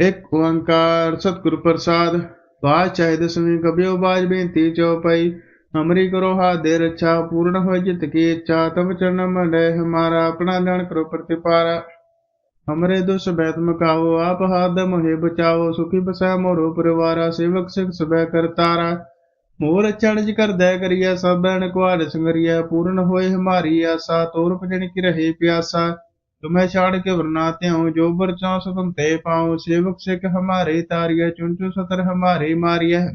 ਇੱਕ ਓੰਕਾਰ ਸਤਿਗੁਰ ਪ੍ਰਸਾਦ ਬਾਜ ਚਾਹੇ ਕਬਿਓ ਬਾਜ ਬੇਨਤੀ ਚਉਪਈ ਹਮਰੀ ਕਰੋ ਹਾਥ ਰੱਛਾ, ਪੂਰਨ ਹੋਇ ਜਿਤ ਕੀ ਇੱਛਾ ਤਬ ਚਰਨ ਮੰਡੈ, ਹਮਾਰਾ ਆਪਣਾ ਜਨ ਕਰੋ ਪ੍ਰਤਿਪਾਰਾ। ਹਮਰੇ ਦੁਸ ਬੈਤ ਮਕਾਓ, ਆਪ ਹਾਥ ਮੋਹਿ ਬਚਾਓ, ਸੁਖੀ ਬਸੈ ਮੋਰੋ ਪਰਿਵਾਰਾ, ਸੇਵਕ ਸਿਖ ਸਬੈ ਕਰਤਾਰਾ ਮੋਰ ਚੜਜ ਕਰਦੈ ਕਰੀਆ ਸਭੈਣ ਕੁਆੜ ਸੰਗਰੀਆ ਪੂਰਨ ਹੋਏ ਹਮਾਰੀ ਆਸਾ ਤੋਰ ਭਜਣ ਕੀ ਰਹੇ ਪਿਆਸਾ। ਤੁਮੈ ਛਾੜ ਕੇ ਵਰਨਾ ਤਿਉ ਜੋ ਬਰ ਚੌ ਸੁਤਮ ਤੇ ਪਾਉ ਸੇਵਕ ਸਿਖ ਹਮਾਰੇ ਤਾਰਿਆ ਚੁਨ ਚੁ ਸਤਰ ਹਮਾਰੇ ਮਾਰਿਆ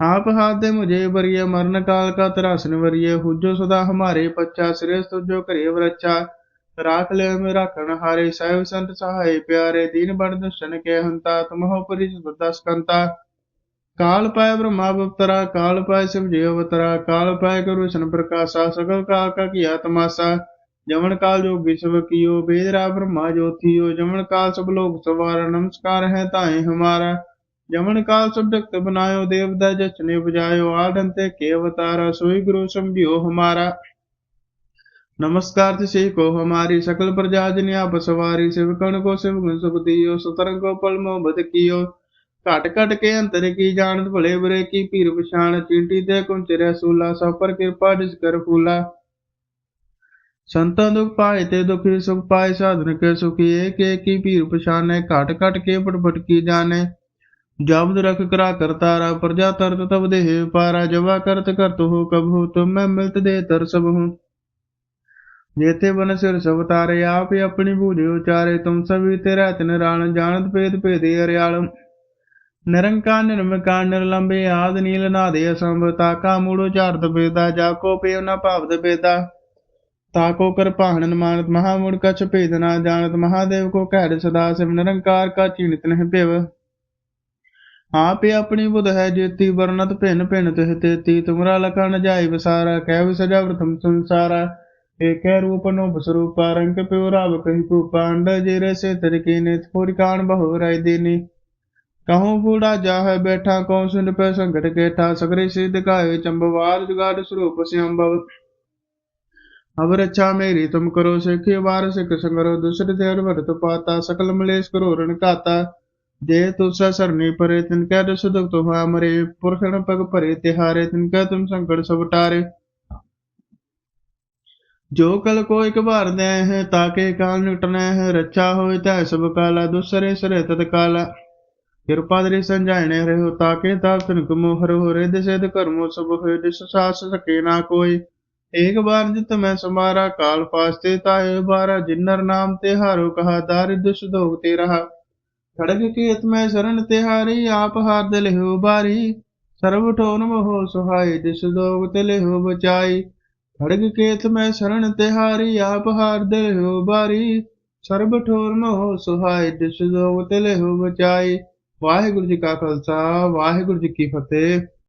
आप हाथ दे मुझे बरिय मरण काल का त्रासन वरिय हुजो सदा हमारे पच्चा श्रेष्ठ तुझो करे वरच्चा राख ले में राखण हारे साहिब संत सहाय प्यारे दीन बड़ दुष्टन के हंता तुम हो परिचित दस कंता काल पाए ब्रह्मा बप्तरा काल पाए शिव जी अवतरा काल पाए करु सन प्रकाशा सकल काल का किया तमाशा जमन काल जो विश्व कियो बेदरा ब्रह्मा ज्योतियो जमन काल सब लोग सवार नमस्कार है ताए हमारा ਜਮਨ ਕਾਲ ਸੁਭਜਕਤ ਬਨਾਇਓ ਦੇਵਦਾ ਜਚਨੇ ਬਜਾਇਓ ਆਦੰਤੇ ਕੇ ਅਵਤਾਰਾ ਸੋਈ ਗੁਰੂ ਸੰਭਿਓ ਹਮਾਰਾ नमस्कार से को हमारी सकल प्रजा जन आप सवारी शिवकण को शिव गुण सुख दियो सुतरंग को पल मोहब्बत कियो घट घट के अंतर की जानत भले बुरे की पीर पछाण चींटी ते कुंच रसूला सब पर कृपा जिस कर फूला ਸੰਤਾਂ ਦੁਖ ਪਾਏ ਤੇ ਦੁਖੀ ਸੁਖ ਪਾਏ, ਸਾਧਨ ਕੇ ਸੁਖੀ ਏਕ ਏਕੀ ਭੀਰ ਪਛਾਨੈ ਘਟ ਘਟ ਕੇ ਪਟਪਟ ਕੀ ਜਾਣੈ। ਜਬਦ ਰਖ ਕਰਾ ਕਰਤਾਰਾ ਪ੍ਰਜਾ ਤਰਤ ਤਬ ਦੇਹ ਪਾਰਾ, ਜਵਾ ਕਰਤ ਕਰਤ ਹੋ ਕਭੂ ਤੁਮ ਮੈਂ ਮਿਲਤ ਦੇ ਤਰ ਸਭ ਹੂੰ। ਜੇਤੇ ਬਨ ਸਿਰ ਸਭ ਤਾਰੇ, ਆਪ ਆਪਣੀ ਬੂਝੇ ਉਚਾਰੇ, ਤੁਮ ਸਭੀ ਤੇਰਾ ਤਨ ਰਾਣ, ਜਾਣਤ ਭੇਦ ਭੇਦੇ ਅਰਿਆਲ। ਨਿਰੰਕਾਰ ਨਿਰਮਕਾਰ ਨਿਰਲੰਬੇ, ਆਦ ਨੀਲ ਨਾਦੇ ਅਸੰਭ ਤਾਕਾ ਮੂੜੋ ਚਾਰਤ ਬੇਦਾ ਜਾ ਕੋ ਪੇਵ ਨਾ ਭਾਵਤ ਬੇਦਾ ताको कर पाहन मानत महामूड़ कछ भेद ना जानत महादेव को कहर सदा शिव निरंकार का चीनित नहीं पेव ਆਪੇ ਆਪਣੀ ਬੁਧ ਹੈ ਜੇਤੀ ਵਰਨਤ ਭਿੰਨ ਭਿੰਨ ਤਿਹ ਤੇਤੀ ਤੁਮਰਾ ਲਖਣ ਜਾਈ ਵਿਸਾਰਾ ਕਹਿ ਵਿਸਜਾ ਪ੍ਰਥਮ ਸੰਸਾਰਾ ਏਕੈ ਰੂਪ ਨੋ ਬਸਰੂਪਾ ਰੰਗ ਪਿਉ ਰਾਵ ਕਹੀ ਭੂਪਾ ਅੰਡ ਜੇਰੇ ਸੇ ਤਰਿਕੇ ਨੇ ਥੋੜੀ ਕਾਣ ਬਹੁ ਰਾਇ ਦੇਨੀ ਕਹੂੰ ਬੂੜਾ ਜਾਹੈ ਬੈਠਾ ਕਉ ਸੁਨ ਪੈ ਸੰਗਟ ਕੇਠਾ ਸਗਰੇ ਸਿਧ ਕਾਏ ਚੰਬਵਾਰ ਜੁਗਾੜ ਸਰੂਪ ਸਿਅੰਭਵ ਅਬ ਰੱਛਾ ਮੇਰੀ ਤੁਮ ਕਰੋ ਸਿੱਖੀ ਵਾਰ ਸਿੱਖ ਸੰਗਰੋ, ਦੁਸਰ ਦੇਰ ਵਰਤ ਪਾਤਾ, ਸਕਲ ਮਲੇਸ਼ ਕਰੋ ਰਣ ਘਾਤਾ। ਜੇ ਤੁਸਾ ਸਰਨੀ ਪਰੇ, ਤਿਨ ਕੈ ਦਸ ਦੁਖ ਤੋਹਾ ਮਰੇ। ਪੁਰਖਣ ਪਗ ਭਰੇ ਤਿਹਾਰੇ, ਤਿਨ ਕੈ ਤੁਮ ਸੰਕਟ ਸਭ ਟਾਰੇ ਜੋ ਕਲ ਕੋ ਇਕ ਬਾਰ ਦੇ ਹੈ ਤਾਕੇ ਕਾਲ ਨਿਟਣਾ ਹੈ ਰੱਛਾ ਹੋਇ ਤੈ ਸਭ ਕਾਲਾ, ਦੁਸਰੇ ਸਰੇ ਤਤ ਕਿਰਪਾ ਦੇ ਸੰਜਾਇਣੇ ਰਹੋ ਤਾਕੇ ਤਾ ਤਿਨ ਕਮੋ ਹਰ। ਹੋ ਦਿਸੇ ਦ ਕਰਮੋ ਸਭ ਹੋਏ, ਦਿਸ ਸਾਸ ਸਕੇ ਨਾ ਕੋਈ। ਏਕ ਬਾਰ ਜਿਤ ਮੈਂ ਸਮਾਰਾ, ਕਾਲ ਪਾਸਤੇ ਤਾਏ ਬਾਰਾ ਜਿਨਰ ਨਾਮ ਤੇ ਹਾਰੋ ਕਹਾ ਦਾਰਿਦ ਸੁਧੋਗ ਤੇ ਰਹਾ। ਖੜਗ ਕੀਤ ਮੈਂ ਸ਼ਰਨ ਤੇ ਹਾਰੀ ਆਪ ਹਾਰ ਦੇ ਲਿਹੁ ਬਾਰੀ। ਸਰਬ ਠੋਨ ਮੋਹ ਸੁਹਾਈ ਦਿਸ ਦੋਗ ਤੇ ਲਿਹੁ ਬਚਾਈ। ਖੜਗ ਕੀਤ ਮੈਂ ਸ਼ਰਨ ਤੇ ਹਾਰੀ ਆਪ ਹਾਰ ਦੇ ਲਿਹੁ ਬਾਰੀ। ਸਰਬ ਠੋਨ ਮੋਹ ਸੁਹਾਈ ਦਿਸ ਦੋਗ ਤੇ ਲਿਹੁ ਬਚਾਈ। ਵਾਹਿਗੁਰੂ ਜੀ ਕਾ ਖਾਲਸਾ, ਵਾਹਿਗੁਰੂ ਜੀ ਕੀ ਫਤਿਹ।